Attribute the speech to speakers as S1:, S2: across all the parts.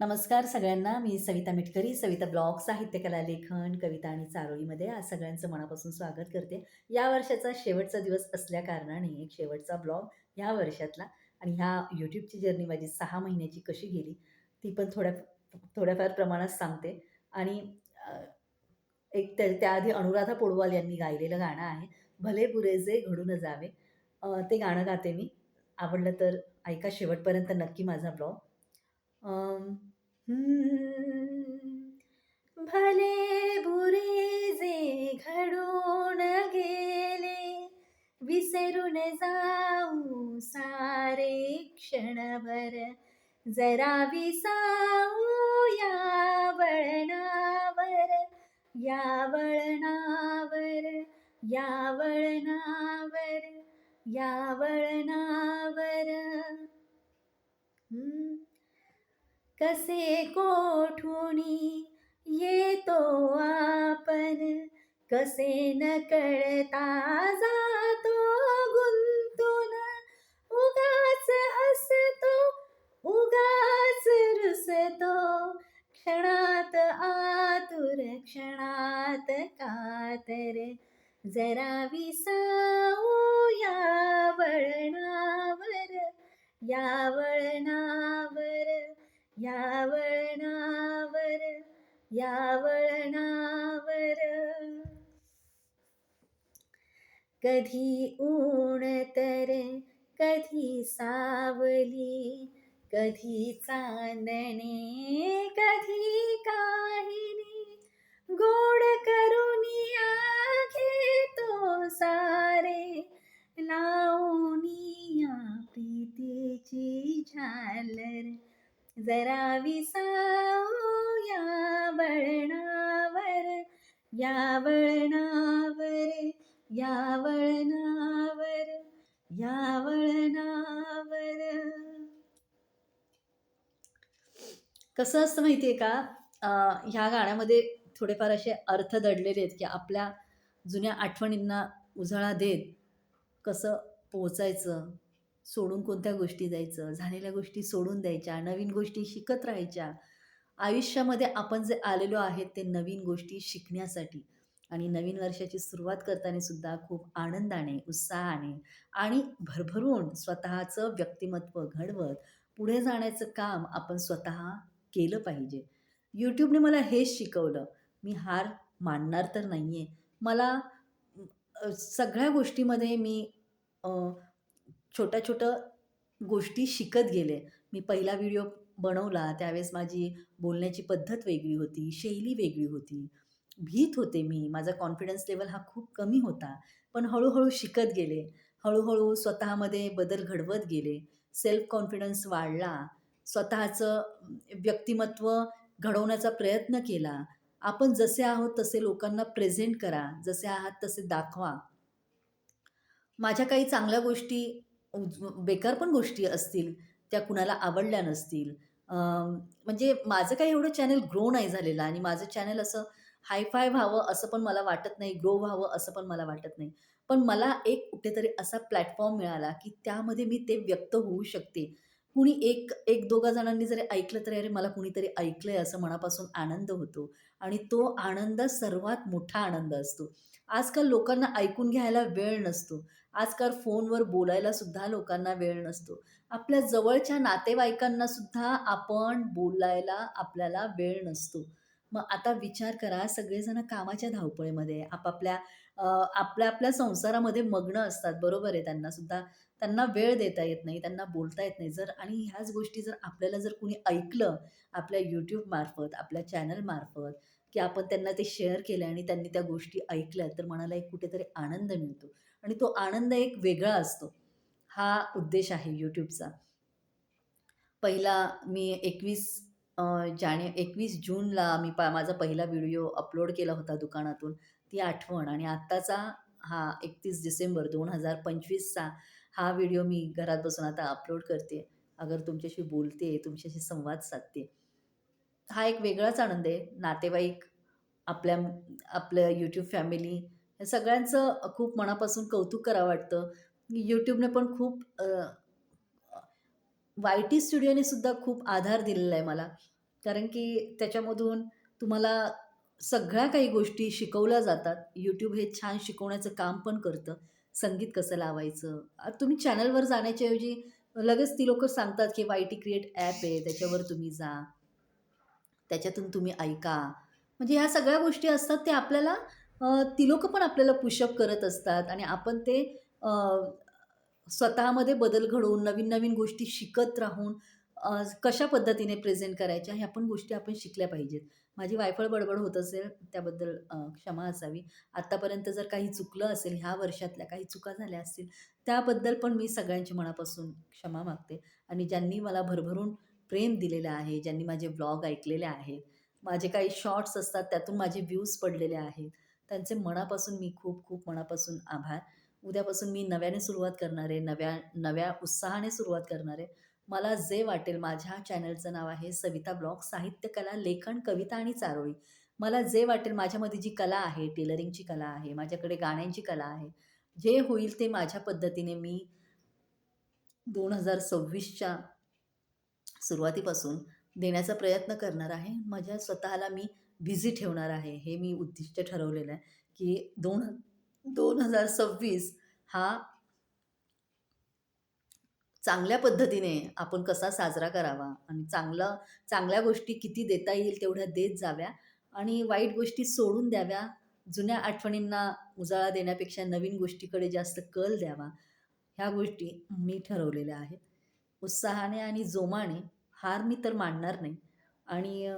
S1: नमस्कार सगळ्यांना. मी सविता मिटकरी सविता ब्लॉग साहित्यकला लेखन कविता आणि चारोळीमध्ये आज सगळ्यांचं मनापासून स्वागत करते. या वर्षाचा शेवटचा दिवस असल्या कारणाने एक शेवटचा ब्लॉग ह्या वर्षातला आणि ह्या यूट्यूबची जर्नी माझी सहा महिन्याची कशी गेली ती पण थोड्या थोड्याफार प्रमाणात सांगते. आणि एक त्याआधी अनुराधा पोडवाल यांनी गायलेलं गाणं आहे भले बुरेजे घडून जावे. ते गाणं गाते मी. आवडलं तर ऐका शेवटपर्यंत नक्की माझा ब्लॉग. भले बुरे जे घडून गेले विसरून जाऊ सारे क्षणभर. जरा विसाऊ या वळणावर या वळणावर या वळणावर या वळणावर कसे कोठुनी येतो आपण? कसे न कळता जातो गुंतून? उगाच हसतो उगाच रुसतो. क्षणात आतुर क्षणात कातर. जरा विसाऊ या वळणावर या वळणावर या वळणावर या वळणावर कधी ऊन तर कधी सावली कधी चांदणे कधी काहिनी. गोड करुनिया घेतो सारे लावूनिया प्रीतीची झालर. जरा विसाऊया वळणावर या वळणावर या वळणावर या वळणावर. कसं असतं माहिती आहे का ह्या गाण्यामध्ये थोडेफार असे अर्थ दडलेले आहेत की आपल्या जुन्या आठवणींना उजाळा देत कसं पोचायचं सोडून कोणत्या गोष्टी जायचं? झालेल्या गोष्टी सोडून द्यायच्या नवीन गोष्टी शिकत राहायच्या. आयुष्यामध्ये आपण जे आलेलो आहेत ते नवीन गोष्टी शिकण्यासाठी आणि नवीन वर्षाची सुरुवात करताना सुद्धा खूप आनंदाने उत्साहाने आणि भरभरून स्वतःचं व्यक्तिमत्व घडवत पुढे जाण्याचं काम आपण स्वतः केलं पाहिजे. यूट्यूबने मला हेच शिकवलं. मी हार मानणार तर नाही आहे मला सगळ्या गोष्टीमध्ये मी छोट्या छोट्या गोष्टी शिकत गेले. मी पहिला व्हिडिओ बनवला त्यावेळेस माझी बोलण्याची पद्धत वेगळी होती शैली वेगळी होती. भीत होते मी. माझा कॉन्फिडन्स लेवल हा खूप कमी होता. पण हळूहळू शिकत गेले. हळूहळू स्वतःमध्ये बदल घडवत गेले. सेल्फ कॉन्फिडन्स वाढला. स्वतःचं व्यक्तिमत्व घडवण्याचा प्रयत्न केला. आपण जसे आहोत तसे लोकांना प्रेझेंट करा. जसे आहात तसे दाखवा. माझ्या काही चांगल्या गोष्टी बेकार पण गोष्टी असतील त्या कुणाला आवडल्या नसतील. म्हणजे माझं काही एवढं चॅनल ग्रो नाही झालेलं आणि माझं चॅनल असं हायफाय व्हावं असं पण मला वाटत नाही ग्रो व्हावं असं पण मला वाटत नाही. पण मला एक कुठेतरी असा प्लॅटफॉर्म मिळाला की त्यामध्ये मी ते व्यक्त होऊ शकते. कुणी एक एक दोघा जणांनी जरी ऐकलं तरी अरे मला कुणीतरी ऐकलंय असं मनापासून आनंद होतो. आणि तो आनंद सर्वात मोठा आनंद असतो. आजकाल लोकांना ऐकून घ्यायला वेळ नसतो. आजकाल फोनवर बोलायला सुद्धा लोकांना वेळ नसतो. आपल्या जवळच्या नातेवाईकांना सुद्धा आपण बोलायला आपल्याला वेळ नसतो. मग आता विचार करा सगळेजण कामाच्या धावपळीमध्ये आपापल्या आपल्या आपल्या संसारामध्ये मग्न असतात बरोबर आहे. त्यांना सुद्धा त्यांना वेळ देता येत नाही त्यांना बोलता येत नाही. जर आणि ह्याच गोष्टी जर आपल्याला जर कुणी ऐकलं आपल्या यूट्यूब मार्फत आपल्या चॅनल मार्फत की आपण त्यांना ते शेअर केलं आणि त्यांनी त्या गोष्टी ऐकल्या तर मनाला एक कुठेतरी आनंद मिळतो. आणि तो आनंद एक वेगळा असतो. हा उद्देश आहे यूट्यूबचा पहिला मी एकवीस जाने एकवीस जूनला मी पा माझा पहिला व्हिडिओ अपलोड केला होता दुकानातून. ती आठवण आणि आत्ताचा हा एकतीस डिसेंबर दोन हजार पंचवीसचा हा व्हिडिओ मी घरात बसून आता अपलोड करते. अगर तुमच्याशी बोलते तुमच्याशी संवाद साधते. हा एक वेगळाच आनंद आहे. नातेवाईक आपल्या आपलं यूट्यूब फॅमिली हे सगळ्यांचं खूप मनापासून कौतुक करावं वाटतं यूट्यूबने पण खूप वाय टी स्टुडिओने सुद्धा खूप आधार दिलेला आहे मला कारण की त्याच्यामधून तुम्हाला सगळ्या काही गोष्टी शिकवल्या जातात. यूट्यूब हे छान शिकवण्याचं काम पण करतं. संगीत कसं लावायचं. तुम्ही चॅनलवर जाण्याच्या ऐवजी लगेच ती लोक सांगतात, की वाय-टी क्रिएट ॲप आहे त्याच्यावर तुम्ही जा. त्याच्यातून तुम्ही ऐका. म्हणजे ह्या सगळ्या गोष्टी असतात ते आपल्याला ती लोकं पण आपल्याला पुशअप करत असतात आणि आपण ते स्वतःमध्ये बदल घडवून नवीन-नवीन गोष्टी शिकत राहून कशा पद्धतीने प्रेझेंट करायच्या ह्या पण गोष्टी आपण शिकल्या पाहिजेत. माझी वायफळ बडबड होत असेल त्याबद्दल क्षमा असावी. आत्तापर्यंत जर काही चुकलं असेल, ह्या वर्षातल्या काही चुका झाल्या असतील, त्याबद्दल पण मी सगळ्यांची मनापासून क्षमा मागते आणि ज्यांनी मला भरभरून प्रेम दिलेलं आहे, ज्यांनी माझे व्लॉग ऐकलेले आहेत, माझे काही शॉर्ट्स असतात त्यातून माझे व्ह्यूज पडलेले आहेत, त्यांचे मनापासून मी खूप खूप मनापासून आभार. उद्यापासून मी नव्याने सुरुवात करणार आहे. नव्या नव्या उत्साहाने सुरुवात करणारे मला जे वाटेल माझ्या चॅनलचं नाव आहे सविता ब्लॉग साहित्य कला, लेखन, कविता आणि चारोळी. मला जे वाटेल माझ्यामध्ये जी कला आहे, टेलरिंगची कला आहे, माझ्याकडे गाण्यांची कला आहे. जे होईल ते माझ्या पद्धतीने मी 2026च्या सुरुवातीपासून देण्याचा प्रयत्न करणार आहे. माझ्या स्वतःला मी बिझी ठेवणार आहे. हे मी उद्दिष्ट ठरवलेलं आहे, की दोन 2026 हा चांगल्या पद्धतीने आपण कसा साजरा करावा आणि चांगलं चांगल्या गोष्टी किती देता येईल तेवढ्या देत जाव्या आणि वाईट गोष्टी सोडून द्याव्या. जुन्या आठवणींना उजाळा देण्यापेक्षा नवीन गोष्टीकडे जास्त कल द्यावा. ह्या गोष्टी मी ठरवलेल्या आहेत. उत्साहाने आणि जोमाने हार मी तर मानणार नाही आणि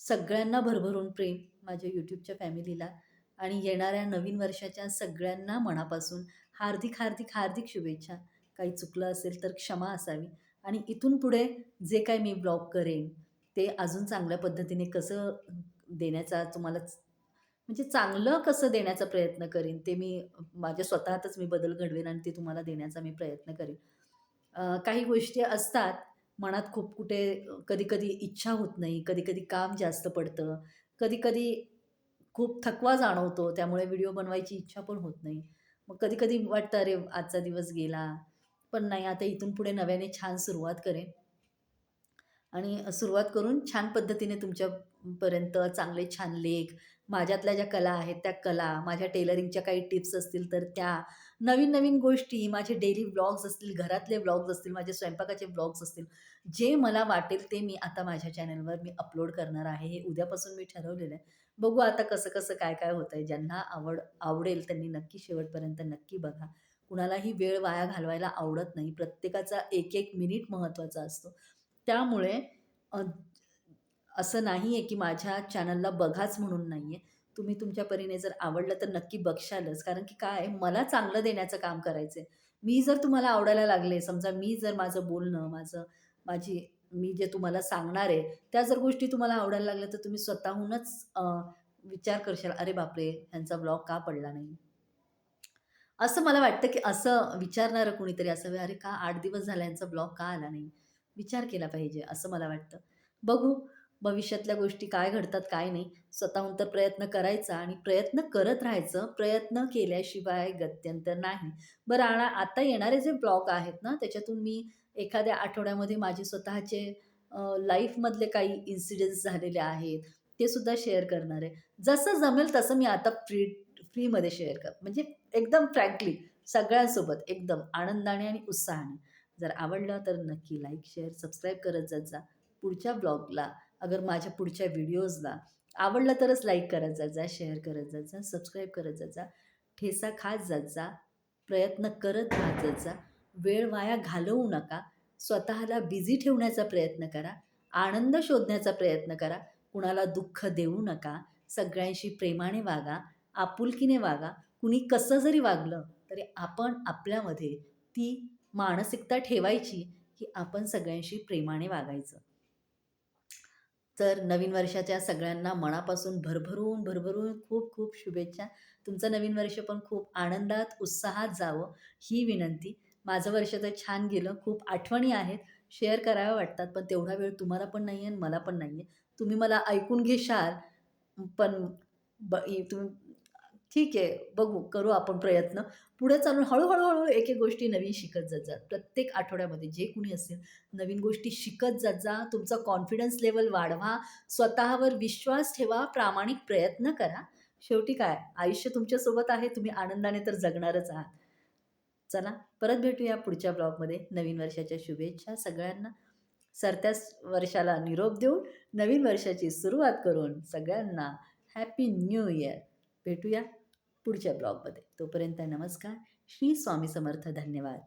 S1: सगळ्यांना भरभरून प्रेम माझ्या यूट्यूबच्या फॅमिलीला आणि येणाऱ्या नवीन वर्षाच्या सगळ्यांना मनापासून हार्दिक, हार्दिक, हार्दिक शुभेच्छा. काही चुकलं असेल तर क्षमा असावी आणि इथून पुढे जे काही मी ब्लॉग करेन, ते अजून चांगल्या पद्धतीने कसं देण्याचा तुम्हाला म्हणजे चांगलं कसं देण्याचा प्रयत्न करीन, ते मी माझ्या स्वतःतच मी बदल घडवेन आणि ते तुम्हाला देण्याचा मी प्रयत्न करेन. काही गोष्टी असतात मनात खूप कुठे कधी-कधी इच्छा होत नाही, कधी-कधी काम जास्त पडतं, कधी-कधी खूप थकवा जाणवतो, त्यामुळे व्हिडिओ बनवायची इच्छा पण होत नाही. मग कधी-कधी वाटतं, "अरे, आजचा दिवस गेला." पण नाही, आता इथून पुढे नव्याने छान सुरुवात करेन. आणि सुरुवात करून छान पद्धतीने तुमच्यापर्यंत चांगले छान लेख, माझ्यातल्या ज्या कला आहेत त्या कला, माझ्या टेलरिंगच्या काही टिप्स असतील तर त्या, नवीन-नवीन गोष्टी, माझे डेली ब्लॉग्स असतील, घरातले ब्लॉग्स असतील, माझे स्वयंपाकाचे ब्लॉग्स असतील, जे मला वाटेल ते मी आता माझ्या चॅनलवर मी अपलोड करणार आहे. हे उद्यापासून मी ठरवलेलं आहे. बघू आता कसं-कसं, काय-काय होतं आहे ज्यांना आवड आवडेल त्यांनी नक्की शेवटपर्यंत नक्की बघा. कुणालाही वेळ वाया घालवायला आवडत नाही. प्रत्येकाचा एक-एक मिनिट महत्त्वाचा असतो. त्यामुळे असं नाही आहे की माझ्या चॅनलला बघाच म्हणून नाही आहे तुम्ही तुमच्या परीने जर आवडलं तर नक्की बघशालच. कारण की काय मला चांगलं देण्याचं काम करायचंय. मी जर तुम्हाला आवडायला लागले, समजा मी जर माझं बोलणं, माझं माझी मी जे तुम्हाला सांगणार आहे, त्या जर गोष्टी तुम्हाला आवडायला लागल्या, तर तुम्ही स्वतःहूनच विचार करशाल, "अरे बापरे! ह्यांचा ब्लॉग का पडला नाही?" असं मला वाटतं की असं विचारणारं कुणीतरी असावं, "अरे का आठ दिवस झाला यांचा ब्लॉग का आला नाही?" विचार केला पाहिजे असं मला वाटतं. बघू भविष्यातल्या गोष्टी काय घडतात, काय नाही. स्वतःहून तर प्रयत्न करायचा आणि प्रयत्न करत राहायचं. प्रयत्न केल्याशिवाय गत्यंतर नाही. बरं आणा आता येणारे जे ब्लॉग आहेत ना, त्याच्यातून मी एखाद्या आठवड्यामध्ये माझे स्वतःचे लाईफमधले काही इन्सिडेंट्स झालेले आहेत, ते सुद्धा शेअर करणार आहे. जसं जमेल तसं मी आता फ्री फ्रीमध्ये शेअर कर म्हणजे एकदम फ्रँकली सगळ्यांसोबत एकदम आनंदाने आणि उत्साहाने. जर आवडलं तर नक्की लाईक, शेअर, सबस्क्राईब करत जात जा. पुढच्या ब्लॉगला अगर माझ्या पुढच्या व्हिडिओजला आवडलं तरच लाईक करत जात जा, शेअर करत जात जा, सबस्क्राईब करत जात जा. ठेचा खात जात जा. प्रयत्न करत राहत जात जा. वेळ वाया घालवू नका. स्वतःला बिझी ठेवण्याचा प्रयत्न करा. आनंद शोधण्याचा प्रयत्न करा. कुणाला दुःख देऊ नका. सगळ्यांशी प्रेमाने वागा, आपुलकीने वागा. कुणी कसं जरी वागलं, तरी आपण आपल्यामध्ये ती मानसिकता ठेवायची, की आपण सगळ्यांशी प्रेमाने वागायचं. तर नवीन वर्षाच्या सगळ्यांना मनापासून भरभरून, भरभरून खूप-खूप शुभेच्छा. तुमचं नवीन वर्ष पण खूप आनंदात, उत्साहात जावं ही विनंती. माझं वर्ष तर छान गेलं. खूप आठवणी आहेत, शेअर कराव्या वाटतात, पण तेवढा वेळ तुम्हाला पण नाही आणि मला पण नाही आहे तुम्ही मला ऐकून घेशाल, पण ब इ तुम्ही ठीक आहे, बघू, करू आपण प्रयत्न. पुढे चालून हळूहळू हळू एक-एक गोष्टी नवीन शिकत जात जा. प्रत्येक आठवड्यामध्ये जे कुणी असेल, नवीन गोष्टी शिकत जात जा. तुमचा कॉन्फिडन्स लेवल वाढवा. स्वतःवर विश्वास ठेवा. प्रामाणिक प्रयत्न करा. शेवटी काय, आयुष्य तुमच्यासोबत आहे. तुम्ही आनंदाने तर जगणारच आहात. चला, परत भेटूया पुढच्या ब्लॉगमध्ये. नवीन वर्षाच्या शुभेच्छा सगळ्यांना. सरत्या वर्षाला निरोप देऊन, नवीन वर्षाची सुरुवात करून सगळ्यांना हॅपी न्यू इयर. भेटूया पुढच्या ब्लॉगमध्ये. तोपर्यंत नमस्कार. श्री स्वामी समर्थ. धन्यवाद.